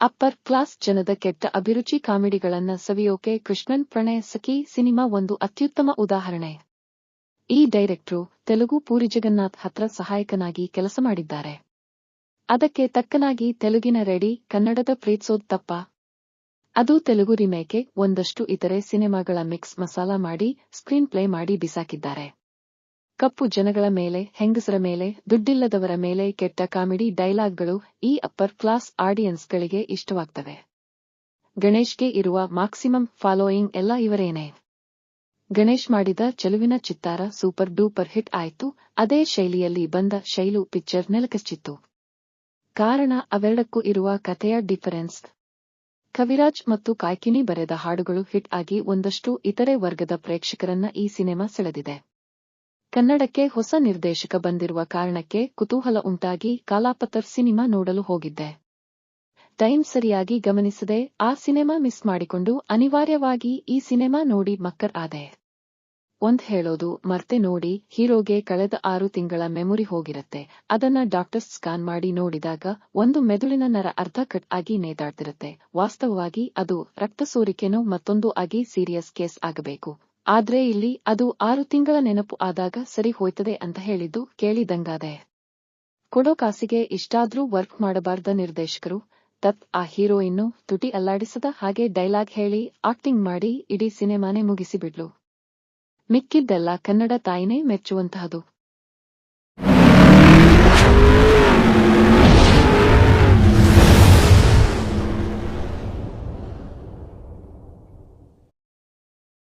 Upper class ಜನದ ಕೆಟ್ಟ ಅಭಿರುಚಿ ಕಾಮಿಡಿಗಳನ್ನ ಸವಿಯೋಕೆ ಕೃಷ್ಣನ್ ಪ್ರಣಯ ಸಖಿ ಸಿನಿಮಾ ಒಂದು ಅತ್ಯುತ್ತಮ ಉದಾಹರಣೆ. ಈ ಡೈರೆಕ್ಟ್ರು ತೆಲುಗು ಪೂರಿ ಜಗನ್ನಾಥ್ ಹತ್ರ ಸಹಾಯಕನಾಗಿ ಕೆಲಸ ಮಾಡಿದ್ದಾರೆ. ಅದಕ್ಕೆ ತಕ್ಕನಾಗಿ ತೆಲುಗಿನ ರೆಡಿ ಕನ್ನಡದ ಪ್ರೀತ್ಸೋದ್ ತಪ್ಪ. ಅದು ತೆಲುಗು ರಿಮೇಕೆ ಒಂದಷ್ಟು ಇತರೆ ಸಿನಿಮಾಗಳ ಮಿಕ್ಸ್ ಮಸಾಲ ಮಾಡಿ ಸ್ಕ್ರೀನ್ ಪ್ಲೇ ಮಾಡಿ ಬಿಸಾಕಿದ್ದಾರೆ. ಕಪ್ಪು ಜನಗಳ ಮೇಲೆ, ಹೆಂಗಸರ ಮೇಲೆ, ದುಡ್ಡಿಲ್ಲದವರ ಮೇಲೆ ಕೆಟ್ಟ ಕಾಮಿಡಿ ಡೈಲಾಗ್ಗಳು ಈ ಅಪ್ಪರ್ ಕ್ಲಾಸ್ ಆಡಿಯನ್ಸ್ಗಳಿಗೆ ಇಷ್ಟವಾಗ್ತವೆ. ಗಣೇಶ್ಗೆ ಇರುವ ಮ್ಯಾಕ್ಸಿಮಮ್ ಫಾಲೋಯಿಂಗ್ ಎಲ್ಲ ಇವರೇನೆ. ಗಣೇಶ್ ಮಾಡಿದ ಚೆಲುವಿನ ಚಿತ್ತಾರ ಸೂಪರ್ ಡೂಪರ್ ಹಿಟ್ ಆಯ್ತು, ಅದೇ ಶೈಲಿಯಲ್ಲಿ ಬಂದ ಶೈಲು ಪಿಕ್ಚರ್ ನೆಲಕಚ್ಚಿತ್ತು. ಕಾರಣ ಅವೆರಡಕ್ಕೂ ಇರುವ ಕಥೆಯ ಡಿಫರೆನ್ಸ್. ಕವಿರಾಜ್ ಮತ್ತು ಕಾಯ್ಕಿನಿ ಬರೆದ ಹಾಡುಗಳು ಹಿಟ್ ಆಗಿ ಒಂದಷ್ಟು ಇತರೆ ವರ್ಗದ ಪ್ರೇಕ್ಷಕರನ್ನ ಈ ಸಿನಿಮಾ ಸೆಳೆದಿದೆ. ಕನ್ನಡಕ್ಕೆ ಹೊಸ ನಿರ್ದೇಶಕ ಬಂದಿರುವ ಕಾರಣಕ್ಕೆ ಕುತೂಹಲ ಉಂಟಾಗಿ ಕಾಲಾಪತರ್ ಸಿನಿಮಾ ನೋಡಲು ಹೋಗಿದ್ದೆ. ಟೈಮ್ ಸರಿಯಾಗಿ ಗಮನಿಸದೆ ಆ ಸಿನಿಮಾ ಮಿಸ್ ಮಾಡಿಕೊಂಡು ಅನಿವಾರ್ಯವಾಗಿ ಈ ಸಿನಿಮಾ ನೋಡಿ ಮಕ್ಕರ್ ಆದೆ. ಒಂದ್ ಹೇಳೋದು, ಮರ್ತೆ ನೋಡಿ, ಹೀರೋಗೆ ಕಳೆದ ಆರು ತಿಂಗಳ ಮೆಮೊರಿ ಹೋಗಿರತ್ತೆ. ಅದನ್ನ ಡಾಕ್ಟರ್ ಸ್ಕಾನ್ ಮಾಡಿ ನೋಡಿದಾಗ ಒಂದು ಮೆದುಳಿನ ನರ ಅರ್ಧ ಕಟ್ ಆಗಿ ನೇತಾಡ್ತಿರತ್ತೆ ವಾಸ್ತವವಾಗಿ ಅದು ರಕ್ತ ಸೋರಿಕೆನೋ ಮತ್ತೊಂದು ಆಗಿ ಸೀರಿಯಸ್ ಕೇಸ್ ಆಗಬೇಕು. ಆದ್ರೆ ಇಲ್ಲಿ ಅದು ಆರು ತಿಂಗಳ ನೆನಪು ಆದಾಗ ಸರಿ ಹೋಯ್ತದೆ ಅಂತ ಹೇಳಿದ್ದು ಕೇಳಿದಂಗಾದೆ. ಕೊಡೋ ಕಾಸಿಗೆ ಇಷ್ಟಾದ್ರೂ ವರ್ಕ್ ಮಾಡಬಾರ್ದ ನಿರ್ದೇಶಕರು. ತತ್ ಆ ಹೀರೋಯಿನ್ನು ತುಟಿ ಅಲ್ಲಾಡಿಸದ ಹಾಗೆ ಡೈಲಾಗ್ ಹೇಳಿ ಆಕ್ಟಿಂಗ್ ಮಾಡಿ ಇಡೀ ಸಿನಿಮಾನೇ ಮುಗಿಸಿಬಿಡ್ಲು ಮಿಕ್ಕಿದ್ದೆಲ್ಲ ಕನ್ನಡ ತಾಯಿನೇ ಮೆಚ್ಚುವಂತಹದು.